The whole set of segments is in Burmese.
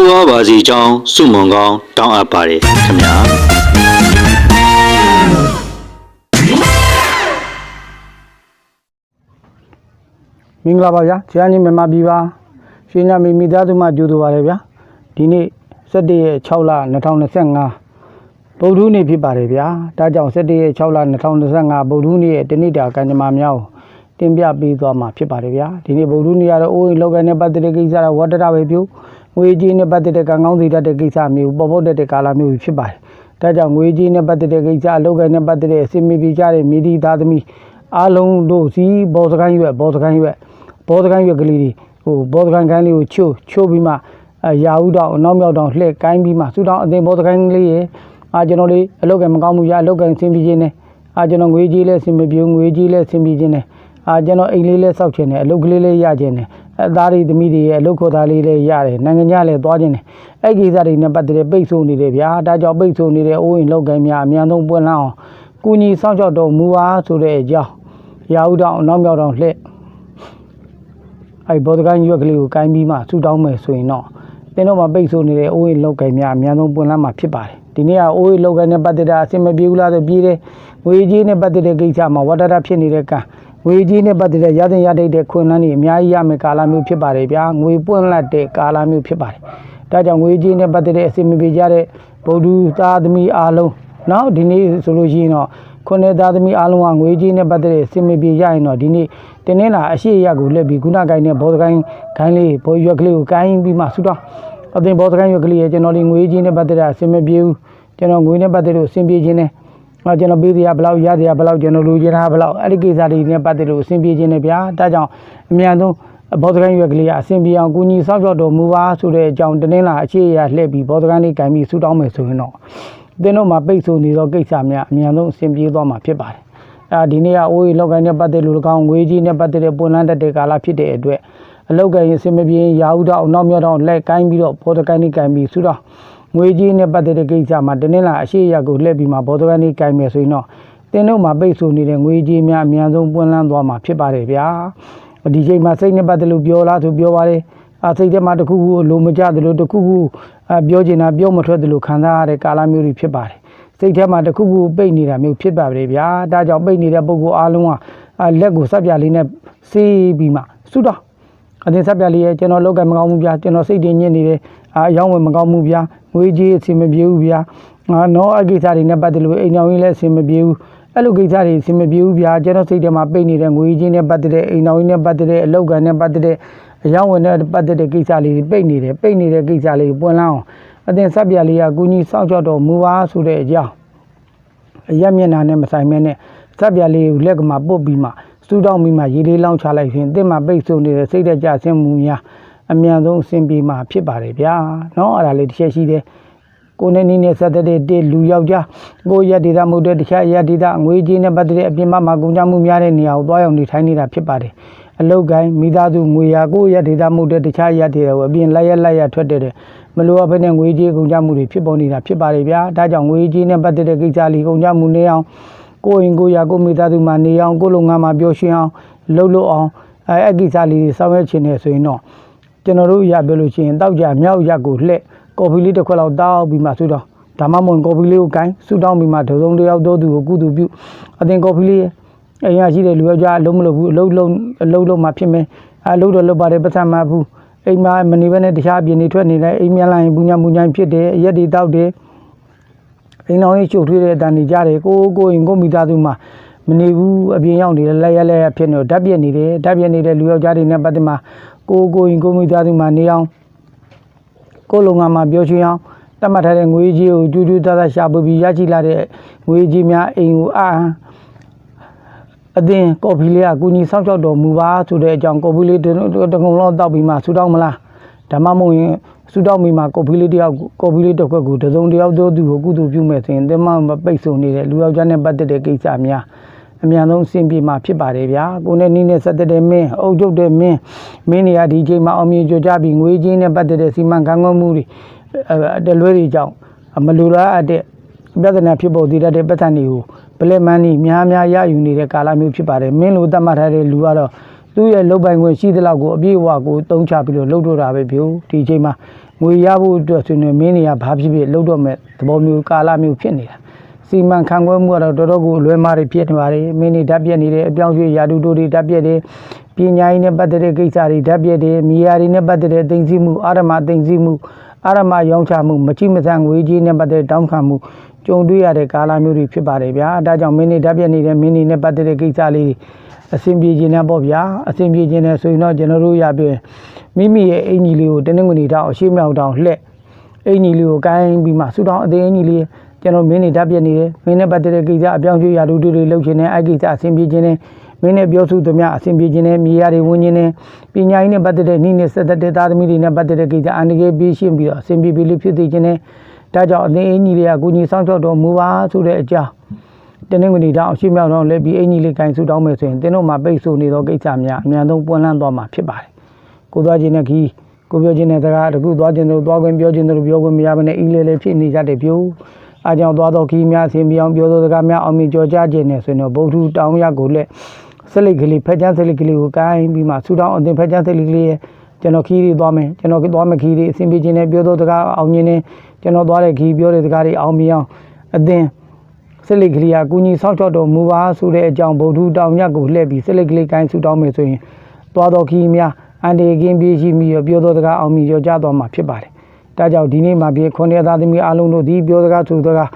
တိုးဝါပါစီကြောင်းစုမုံကောင်းတောင်းအပ်ပါတယ်ခင်ဗျာမင်္ဂလာပါဗျာဆရာကြီးမြန်မာပြည်ပါရွှေနာမီမိသားစုမှကြိုးဆိုပါရဗျာဒီနေ့17ရက်6လ2025ဗုဒ္ဓနေ့ဖြစ်ပါတယ်ဗျာဒါကြောင့်17ရက်6လ2025ဗုဒ္ဓနေ့ရဲ့တဏိတာကံကြမ္မာများကိုတင်ပြပေးသွားမှာဖြစ်ပါတယ်ဗျာဒီနေ့ဗုဒ္ဓနေ့ကတော့အိုးအိမ်လောကန်နဲ့ပတ်သက်တဲ့ကိစ္စတော့ဝတ္တရပဲပြု ငွေကြီးနဲ့ပတ်သက်တဲ့ကံကောင်းစီတတ်တဲ့ကိစ္စမျိုးပေါ်ပေါ်တတ်တဲ့ကာလမျိုးဖြစ်ပါတယ်ဒါကြောင့်ငွေကြီးနဲ့ပတ်သက်တဲ့ကိစ္စအလောကန်နဲ့ပတ်သက်တဲ့အစီအမီပြကြတဲ့မိဒီသားသမီးအားလုံးတို့စီဘောစကိုင်းရွက်ဘောစကိုင်းရွက်ဘောဒကန်ရွက်ကလေးတွေဟိုဘောဒကန်ကိုင်းလေးကိုချိုးချိုးပြီးမှအရာဥတောင်အနောက်မြောက်တောင်လှည့်ကိုင်းပြီးမှစူတောင်အသိဘောဒကန်လေးရေအာကျွန်တော်လေးအလုတ်ကမကောင်းမှုရအလုတ်ကဆင်းပြီးခြင်းနဲ့အာကျွန်တော်ငွေကြီးလဲဆင်းမပြေငွေကြီးလဲဆင်းပြီးခြင်းနဲ့အာကျွန်တော်အိမ်လေးလဲစောက်ခြင်းနဲ့အလုတ်ကလေးလေးရခြင်းနဲ့အ သားတွေသမီးတွေရဲ့အလုတ်ခေါ်သားလေးလေးရတယ်နိုင်ငံခြားလဲသွားခြင်းနဲ့အဲ့ကိစ္စတွေနဲ့ပတ်သက်တဲ့ပိတ်ဆို့နေတယ်ဗျာဒါကြောင့်ပိတ်ဆို့နေတဲ့အိုးအိမ်လောက်ကိုင်းများအများဆုံးပွင့်လန်းအောင်ကုညီစောင့်ရှောက်တော်မူပါဆိုတဲ့အကြောင်းရာဥတောင်အနောက်မြောက်တောင်လှည့်အဲ့ဘောဒကန်ရွက်ကလေးကိုကိုင်းပြီးမှဆူတောင်းမယ်ဆိုရင်တော့တင်းတော့မှပိတ်ဆို့နေတဲ့အိုးအိမ်လောက်ကိုင်းများအများဆုံးပွင့်လန်းမှာဖြစ်ပါတယ်ဒီနေ့ကအိုးအိမ်လောက်ကိုင်းနဲ့ပတ်သက်တာအဆင်မပြေဘူးလားဆိုပြေးတယ်ငွေကြီးနဲ့ပတ်သက်တဲ့ကိစ္စမှာဝတ္တရဖြစ်နေတဲ့ကံ ငွေကြီးနဲ့ပတ်သက်တဲ့ရသင်ရတိတ်တဲ့ခွင့်လန်းတွေအများကြီးရမယ်ကာလမျိုးဖြစ်ပါတယ်ဗျာငွေပွင့်လတ်တဲ့ကာလမျိုးဖြစ်ပါတယ်ဒါကြောင့်ငွေကြီးနဲ့ပတ်သက်တဲ့အဆင်မပြေကြတဲ့ဗုဒ္ဓသားသမီးအားလုံးနော်ဒီနေ့ဆိုလို့ရှိရင်တော့ခုနှစ်သားသမီးအားလုံးကငွေကြီးနဲ့ပတ်သက်တဲ့အဆင်မပြေရရင်တော့ဒီနေ့တင်းနေလာအရှိရက်ကိုလက်ပြီးခုနကိုင်းနဲ့ဘောဒကိုင်းခိုင်းလေးဘောရွက်ကလေးကိုကိုင်းပြီးမှဆူတော့အသိဘောဒကိုင်းရွက်ကလေးရဲ့ကျွန်တော်လေးငွေကြီးနဲ့ပတ်သက်တဲ့အဆင်မပြေဘူးကျွန်တော်ငွေနဲ့ပတ်သက်လို့အဆင်ပြေခြင်းနဲ့ အော်ကျွန်တော်ပေးတရားဘယ်လောက်ရတရားဘယ်လောက်ကျွန်တော်လူချင်တာဘယ်လောက်အဲ့ဒီကိစ္စတွေနဲ့ပတ်သက်လို့အဆင်ပြေခြင်းနဲ့ဗျာဒါကြောင့်အများဆုံးဘောဒကိုင်းရွက်ကလေးကအဆင်ပြေအောင်ကုညီဆောက်ရှောက်တော်မူပါဆိုတဲ့အကြောင်းတင်းနေလာအရှိရက်လှည့်ပြီးဘောဒကိုင်းလေးကိုင်းပြီးဆူတောင်းမယ်ဆိုရင်တော့သင်တို့မှာပိတ်ဆို့နေသောကိစ္စများအများဆုံးအဆင်ပြေသွားမှာဖြစ်ပါတယ်။အဲဒီနေ့ကအိုးရီလောက်ကိုင်းနဲ့ပတ်သက်လို့၎င်းငွေကြီးနဲ့ပတ်သက်တဲ့ပွင့်လန်းတတ်တဲ့ကာလဖြစ်တဲ့အတွက်အလောက်ကိုင်းအဆင်မပြေရင်ရာဟုတော့နောက်မြောက်တော့လက်ကိုင်းပြီးတော့ဘောတကိုင်းနဲ့ကိုင်းပြီးဆူတော့ငွေ ကြီးနဲ့ပတ်သက်တဲ့ကိစ္စမှာတနေ့လာအရှိရက်ကိုလှည့်ပြီးမှဘောတကိုင်းနဲ့ကိုင်းမယ်ဆိုရင်တော့သင်တို့မှာပိတ်ဆို့နေတဲ့ငွေကြီးများအများဆုံးပွင့်လန်းသွားမှာဖြစ်ပါတယ်ဗျာ။ဒီချိန်မှာစိတ်နဲ့ပတ်သက်လို့ပြောလားဆိုပြောပါတယ်။အစိတ်ထဲမှာတစ်ခုခုလိုမကြသလိုတစ်ခုခုအပြောချင်တာပြောမထွက်သလိုခံစားရတဲ့ကာလမျိုးတွေဖြစ်ပါတယ်စိတ်ထဲမှာတစ်ခုခုပိတ်နေတာမျိုးဖြစ်ပါပဲဗျာဒါကြောင့်ပိတ်နေတဲ့ပုံကိုအားလုံးကအာလက်ကိုစပ်ပြလေးနဲ့စေးပြီးမှဆုတော့ အတင်းစပ်ပြလေးရဲ့ကျွန်တော်လောက်ကမကောင်းဘူးဗျာကျွန်တော်စိတ်တင်ညစ်နေတယ်အာအယောင်းဝင်မကောင်းဘူးဗျာငွေကြီးအဆင်မပြေဘူးဗျာငါတော့အကိစ္စတွေနဲ့ပတ်သက်လို့အိမ်အောင်ကြီးလည်းအဆင်မပြေဘူးအဲ့လိုကိစ္စတွေအဆင်မပြေဘူးဗျာကျွန်တော်စိတ်ထဲမှာပိတ်နေတဲ့ငွေကြီးနဲ့ပတ်သက်တဲ့အိမ်အောင်ကြီးနဲ့ပတ်သက်တဲ့အလောက်ကန်နဲ့ပတ်သက်တဲ့အယောင်းဝင်နဲ့ပတ်သက်တဲ့ကိစ္စလေးတွေပိတ်နေတယ်ပိတ်နေတဲ့ကိစ္စလေးပွင့်လန်းအောင်အတင်းစပ်ပြလေးကကုညီစောင့်ရှောက်တော်မူပါဆိုတဲ့အကြောင်းအရက်မျက်နှာနဲ့မဆိုင်မဲနဲ့စက်ပြလေးကိုလက်ကမှပုတ်ပြီးမှ စူးတောင်းပြီးမှရေလေးလောင်းချလိုက်ရင်တစ်မှပိတ်ဆို့နေတဲ့စိတ်တကြဆင်းမှုများအမြန်ဆုံးအဆင်ပြေမှာဖြစ်ပါတယ်ဗျာเนาะအဲ့ဒါလေးတစ်ချက်ရှိတယ်ကိုနေနီးနဲ့ဆက်တဲ့တဲ့လူယောက်ျားကိုရက်ဒေသမဟုတ်တဲ့တခြားရက်ဒေသငွေကြီးနဲ့ပတ်သက်တဲ့အပြင်မှာမှာကုန်ကြမှုများတဲ့နေရာကိုတွားရောက်နေထိုင်နေတာဖြစ်ပါတယ်အလုတ်ကိုင်းမိသားစုငွေရာကိုရက်ဒေသမဟုတ်တဲ့တခြားရက်ဒေသကိုအပြင်လက်ရက်လက်ရက်ထွက်တဲ့မလိုအပ်ဘဲနဲ့ငွေကြီးကုန်ကြမှုတွေဖြစ်ပေါ်နေတာဖြစ်ပါတယ်ဗျာဒါကြောင့်ငွေကြီးနဲ့ပတ်သက်တဲ့ကိစ္စလေးကုန်ကြမှုနေအောင် ကိုယ်ရင်ကိုယ်ရာကိုယ်မိသားစုမှာနေအောင်ကိုယ်လုံငန်းမှာပျော်ရွှင်အောင်လှုပ်လို့အောင်အဲအကိစ္စလေးတွေဆောင်ရွက်ခြင်းနေဆိုရင်တော့ကျွန်တော်တို့ရပြောလို့ရှိရင်တောက်ကြမြောက်ရက်ကိုလှက်ကော်ဖီလေးတစ်ခွက်လောက်တောက်ပြီးမှဆူတော့ဒါမှမဟုတ်ကော်ဖီလေးကိုကိုင်းဆူတောင်းပြီးမှဒုံစုံတစ်ယောက်တော့သူကိုကုသူပြုအတင်ကော်ဖီလေးအိမ်ရရှိတဲ့လူယောက်ျားအလုံးမလုပ်ဘူးအလုံးလုံးအလုံးလုံးမှဖြစ်မယ်အလုံးတော့လုပ်ပါတယ်ပတ်စံမဘူးအိမ်မှာမနေဘဲနဲ့တခြားအပြင်နေထွက်နေတယ်အိမ်မြန်လာရင်ဘူးညာဘူးညာဖြစ်တယ်အရက်တွေတောက်တယ် အိမ်တော်ကြီးချုပ်ထွေးတဲ့အတန်နေကြတယ်ကိုကိုရင်ကိုမိသားစုမှာမနေဘူးအပြင်ရောက်နေတယ်လက်ရက်လက်ရက်ဖြစ်နေတော့ဓာတ်ပြက်နေတယ်ဓာတ်ပြက်နေတဲ့လူယောက်ျားတွေနဲ့ပတ်သက်မှာကိုကိုရင်ကိုမိသားစုမှာနေအောင်ကိုယ်လုံငါမှာပြောချင်အောင်တတ်မှတ်ထားတဲ့ငွေကြီးကိုကျူးကျူးသားသားရှာပွေပြီးရရှိလာတဲ့ငွေကြီးများအိမ်ကိုအာအံအတင်းကော်ဖီလေးကကုညီဆောက်ရှောက်တော်မူပါဆိုတဲ့အကြောင်းကော်ဖီလေးတစ်တစ်ကုန်လုံးတောက်ပြီးမှဆူတောင်းမလား ဓမ္မမဟုတ်ရင်ဆူတောင်းပြီးမှကော်ဖီလေးတစ်ယောက်ကော်ဖီလေးတစ်ခွက်ကိုတစ်စုံတစ်ယောက်တို့သူကိုကုသိုလ်ပြုမဲ့ဆိုရင်တင်မမပိတ်ဆိုနေတဲ့လူယောက်ျားနဲ့ပတ်သက်တဲ့ကိစ္စများအမြန်ဆုံးအဆင်ပြေမှာဖြစ်ပါတယ်ဗျာကိုနဲ့နီးနဲ့ဆက်သက်တဲ့မင်းအုပ်ချုပ်တဲ့မင်းမင်းနေရာဒီချိန်မှာအောင်မြင်ကြကြပြီးငွေချင်းနဲ့ပတ်သက်တဲ့စီမံခန့်ခွဲမှုတွေအတလွဲတွေကြောင့်မလူလားအပ်တဲ့ပြဿနာဖြစ်ပေါ်တည်တတ်တဲ့ပတ်သက်နေကိုပလက်မန်းนี่များများရယူနေတဲ့ကာလမျိုးဖြစ်ပါတယ်မင်းလိုသတ်မှတ်ထားတဲ့လူကတော့ သူ့ရဲ့လုတ်ပိုင်ခွင့်ရှိသလောက်ကိုအပြည့်အဝကိုတုံးချပြီးတော့လှုပ်တော့တာပဲပြောဒီအချိန်မှာငွေရဖို့အတွက်ဆိုရင်မင်းနေရဘာဖြစ်ဖြစ်လှုပ်တော့မဲ့သဘောမျိုးကာလမျိုးဖြစ်နေတာစီမံခန့်ခွဲမှုကတော့တော်တော်ကိုအလွဲမားတွေဖြစ်နေပါတယ်မင်းနေဓာတ်ပြက်နေတယ်အပြောင်းရွှေ့ရာတူတိုတွေဓာတ်ပြက်တယ်ပညာရေးနဲ့ပတ်သက်တဲ့ကိစ္စတွေဓာတ်ပြက်တယ်မြေယာတွေနဲ့ပတ်သက်တဲ့သိသိမှုအာရမသိသိမှုအာရမရောင်းချမှုမချိမဆန်ငွေကြီးနဲ့ပတ်သက်တဲ့တောင်းခံမှုကြုံတွေ့ရတဲ့ကာလမျိုးတွေဖြစ်ပါတယ်ဗျာဒါကြောင့်မင်းနေဓာတ်ပြက်နေတဲ့မင်းနေနဲ့ပတ်သက်တဲ့ကိစ္စလေးတွေ အဆင်ပြေခြင်းနဲ့ပေါ့ဗျာအဆင်ပြေခြင်းနဲ့ဆိုရင်တော့ကျွန်တော်တို့ရပြမိမိရဲ့အင်ကြီးလေးကိုတင်းငွေနေတောင်အရှိမြောက်တောင်လှက်အင်ကြီးလေးကိုကိုင်းပြီးမှဆူတောင်းအသေးအင်ကြီးလေးကျွန်တော်မင်းနေဓာတ်ပြက်နေတယ်မင်းနဲ့ပတ်သက်တဲ့ကိစ္စအပြောင်းရွှေ့ရာလူတွေတွေလှုပ်ခြင်းနဲ့အဲ့ကိစ္စအဆင်ပြေခြင်းနဲ့မင်းနဲ့ပြောစုသမျှအဆင်ပြေခြင်းနဲ့မြေယာတွေဝင်ခြင်းနဲ့ပညာရေးနဲ့ပတ်သက်တဲ့နှိမ့်နဲ့ဆက်သက်တဲ့သားသမီးတွေနဲ့ပတ်သက်တဲ့ကိစ္စအန္တရာယ်ပြီးရှင်းပြီးတော့အဆင်ပြေပြေလေးဖြစ်စေခြင်းနဲ့ဒါကြောင့်အသင်းအင်းကြီးတွေကကုညီဆောင်ချောက်တော်မူပါဆိုတဲ့အကြောင်း တနင်္ဂနွေတောင်အရှိမြောက်တော့လည်းပြီးအင်းကြီးလေးကိုင်ဆူတောင်းမယ်ဆိုရင်တင်းတို့မှာပိတ်ဆို့နေသောကိစ္စများအများဆုံးပွင့်လန်းသွားမှာဖြစ်ပါတယ်။ကိုသွားခြင်းနဲ့ခီးကိုပြောခြင်းနဲ့စကားတခုသွားခြင်းတို့သွားခွင့်ပြောခြင်းတို့ပြောခွင့်မရဘဲနဲ့အီးလေးလေးဖြစ်နေကြတဲ့ပြုအားကြောင့်သွားတော့ခီးများဆင်ပြောင်းပြောသောစကားများအောင်မြင်ကြော်ကြားခြင်းနဲ့ဆိုရင်တော့ဗုဒ္ဓတောင်းရကိုလည်းဆက်လိတ်ကလေးဖက်ချမ်းဆက်လိတ်ကလေးကိုကိုင်းပြီးမှဆူတောင်းအသင်ဖက်ချမ်းဆက်လိတ်ကလေးရဲ့ကျွန်တော်ခီးတွေသွားမယ်ကျွန်တော်သွားမယ်ခီးတွေအဆင်ပြေခြင်းနဲ့ပြောသောစကားအောင်မြင်နေကျွန်တော်သွားတဲ့ခီးပြောတဲ့စကားတွေအောင်မြင်အောင်အသင် စစ်လိတ်ကလေးကကုညီဆောက်ချောက်တော်မူပါဆိုတဲ့အကြောင်းဗုဒ္ဓတောင်ညက်ကိုလှည့်ပြီးစစ်လိတ်ကလေးကိုင်းဆူတောင်းမယ်ဆိုရင်သွားတော်ခီးများအန်ဒီကင်းပြေးရှိပြီးပြောသောစကားအောင်မြင်ရောကြသွားမှာဖြစ်ပါတယ်။ဒါကြောင့်ဒီနေ့မှာပြေခွန်ရသားသမီးအလုံးတို့ဒီပြောစကားဆိုစကား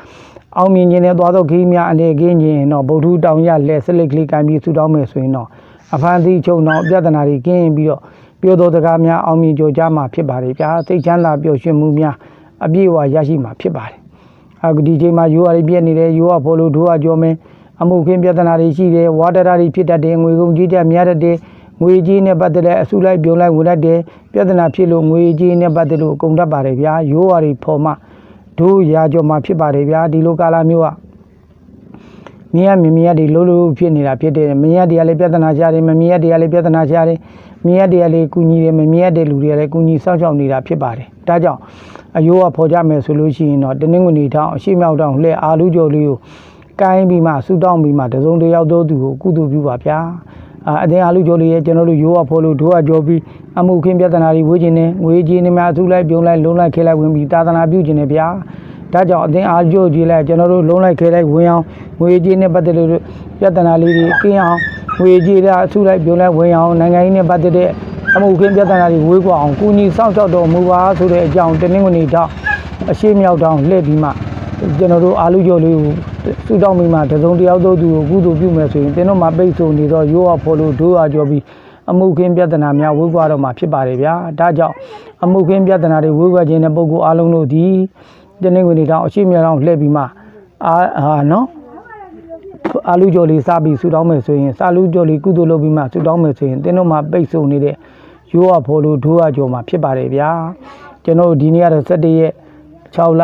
အောင်မြင်ခြင်းနဲ့သွားတော်ခီးများအနေကင်းခြင်းတော့ဗုဒ္ဓတောင်ညက်လက်စစ်လိတ်ကလေးကိုင်းပြီးဆူတောင်းမယ်ဆိုရင်တော့အဖန်သီးချုံတော့ပြဿနာတွေကင်းပြီးတော့ပြောသောစကားများအောင်မြင်ကြကြမှာဖြစ်ပါတယ်ဗျာသိချမ်းသာပျော်ရွှင်မှုများအပြည့်အဝရရှိမှာဖြစ်ပါတယ်။ အခုဒီချိန်မှာယူရပြည့်နေတယ်ယူရဖို့လို့ဒိုးအကြောမင်းအမှုခင်းပြဿနာတွေရှိတယ်ဝါဒရာတွေဖြစ်တတ်တယ်ငွေကုန်ကြီးတက်များတတ်တယ်ငွေကြီးနဲ့ပတ်သက်တဲ့အစုလိုက်ပြုံလိုက်ဝင်တတ်တယ်ပြဿနာဖြစ်လို့ငွေကြီးနဲ့ပတ်သက်လို့ကုန်တတ်ပါတယ်ဗျာယူရတွေဖော်မှဒိုးရာကြောမှာဖြစ်ပါတယ်ဗျာဒီလိုကာလမျိုးကမြင်ရမြင်မြင်ရတွေလုံးလုံးဖြစ်နေတာဖြစ်တယ်မြင်ရတွေကလည်းပြဿနာရှာတယ်မမြင်ရတွေကလည်းပြဿနာရှာတယ်မြင်ရတွေကလည်းကုညီတယ်မမြင်ရတဲ့လူတွေကလည်းကုညီစောင့်ရှောက်နေတာဖြစ်ပါတယ်ဒါကြောင့် အယိုးကဖော်ကြမယ်ဆိုလို့ရှိရင်တော့တနင်္ဂနွေထောင်အရှိမြောက်တောင်လှဲအာလူကျော်လေးကိုကိုင်းပြီးမှဆူတောင်းပြီးမှတစုံတစ်ယောက်သောသူကိုကုသိုလ်ပြုပါဗျာအာအတင်းအာလူကျော်လေးရဲ့ကျွန်တော်တို့ရိုးကဖော်လို့ဒိုးကကြောပြီးအမှုခင်းပြဿနာတွေဝေးခြင်းနဲ့ငွေကြီးနေများအထူးလိုက်ပြုံးလိုက်လုံးလိုက်ခဲလိုက်ဝင်ပြီးတာသနာပြုခြင်းနဲ့ဗျာဒါကြောင့်အတင်းအားကြိုးကြည့်လိုက်ကျွန်တော်တို့လုံးလိုက်ခဲလိုက်ဝင်အောင်ငွေကြီးနဲ့ပတ်သက်လို့ပြဿနာလေးတွေကင်းအောင်ငွေကြီးတဲ့အထူးလိုက်ပြုံးလိုက်ဝင်အောင်နိုင်ငံရေးနဲ့ပတ်သက်တဲ့ အမှုခင်းပြဿနာတွေဝေးကွာအောင်ကုညီစောင့်ရှောက်တော်မူပါဆိုတဲ့အကြောင်းတနင်္ဂနွေတောင်အရှိမြောက်တောင်လှည့်ပြီးမှကျွန်တော်တို့အာလူကျော်လေးကိုစူတောင်းပြီးမှတစုံတစ်ယောက်သောသူကိုကုသိုလ်ပြုမယ်ဆိုရင်တင်းတို့မှာပိတ်ဆို့နေတော့ရိုးအောင်ဖော်လို့ဒိုးအားကြောပြီးအမှုခင်းပြဿနာများဝေးကွာတော့မှာဖြစ်ပါတယ်ဗျာဒါကြောင့်အမှုခင်းပြဿနာတွေဝေးကွာခြင်းတဲ့ပုဂ္ဂိုလ်အားလုံးတို့ဒီတနင်္ဂနွေတောင်အရှိမြောက်တောင်လှည့်ပြီးမှအာဟာနော်အာလူကျော်လေးစားပြီးဆူတောင်းမယ်ဆိုရင်စာလူကျော်လေးကုသိုလ်လုပ်ပြီးမှဆူတောင်းမယ်ဆိုရင်တင်းတို့မှာပိတ်ဆို့နေတဲ့ ရိုးရဖော်လို့ဒူးရကျော်မှာဖြစ်ပါတယ်ဗျာကျွန်တော်ဒီနေ့ကတော့17ရက်6လ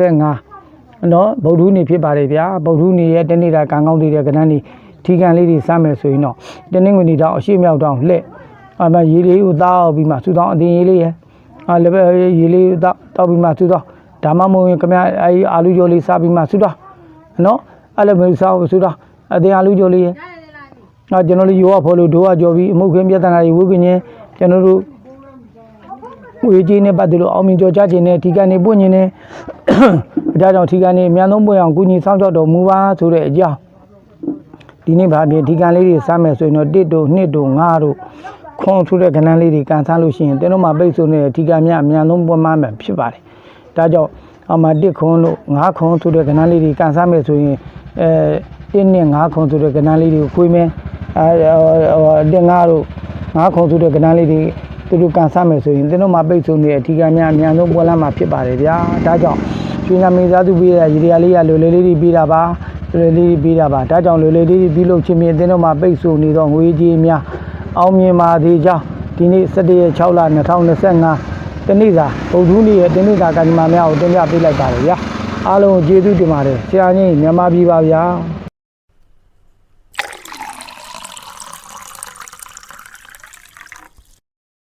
2025နော်ဗုဒ္ဓဦးနေဖြစ်ပါတယ်ဗျာဗုဒ္ဓဦးနေရဲ့တနေ့တာကံကောင်းသေးတဲ့ကဏ္ဍနေထီကန်လေးတွေစမယ်ဆိုရင်တော့တနေ့ငွေနေတော့အရှိမြောက်တောင်လှက်အမရေလေးကိုတောက်ပြီးမှသူတောင်းအတင်ရေးလေးရယ်အလည်းပဲရေလေးကိုတောက်တောက်ပြီးမှသူတောင်းဒါမှမဟုတ်ခင်ဗျာအဲအာလူကျော်လေးစပြီးမှသူတောင်းနော်အဲ့လိုမျိုးစားသူတောင်းအတင်အာလူကျော်လေးရယ်တော့ကျွန်တော်လေးရောဖော်လို့ဒိုးကကြော်ပြီးအမှုခင်းပြဿနာတွေဝေခွင့်ချင်း ကျွန်တော်တို့ဝေကြီးနဲ့ပတ်သက်လို့အောင်မြင်ကြော်ကြခြင်းနဲ့ဒီကနေပွင့်ခြင်းနဲ့ဒါကြောင့်ဒီကနေအများဆုံးပွင့်အောင်ကုညီဆောင်ကြောက်တော်မူပါဆိုတဲ့အကြောင်းဒီနေ့ဗာပြင်ဒီကန်လေးတွေစားမယ်ဆိုရင်တော့1တို့2တို့5တို့ခွန်ထူတဲ့ကဏ္ဍလေးတွေကန်စားလို့ရှိရင်တင်းတို့မှာပိတ်ဆို့နေတဲ့ဒီကန်များအများဆုံးပွင့်မှမယ်ဖြစ်ပါတယ်။ဒါကြောင့်အမှ1ခွန်လို့9ခွန်ဆိုတဲ့ကဏ္ဍလေးတွေကန်စားမယ်ဆိုရင်အဲ1နဲ့9ခွန်ဆိုတဲ့ကဏ္ဍလေးတွေကိုခွေးမယ်အဲတင်9တို့ 9ခွန်ဆိုတဲ့ကဏ္ဍလေးတွေသူတို့ကန်စားမယ်ဆိုရင်သင်တို့မှာပိတ်ဆိုနေတဲ့အထီးကများအများဆုံးပွဲလမ်းမှာဖြစ်ပါတယ်ဗျာဒါကြောင့်ရွှေနာမင်းသားသူပြီးတဲ့ရေဒီယာလေးရလွယ်လွယ်လေးတွေပြီးတာပါလွယ်လွယ်လေးတွေပြီးတာပါဒါကြောင့်လွယ်လွယ်လေးတွေပြီးလို့ချင်းမြင်သင်တို့မှာပိတ်ဆိုနေတော့ငွေကြီးများအောင်မြင်ပါသေးကြောင်းဒီနေ့17ရက်6လ2025တနေ့သာဗုဒ္ဓနေ့ရဲ့တနေ့သာကံဒီမာများကိုတင်ပြပေးလိုက်ပါတယ်ဗျာအားလုံးကိုကျေးဇူးတင်ပါတယ်ဆရာကြီးမြန်မာပြည်ပါဗျာ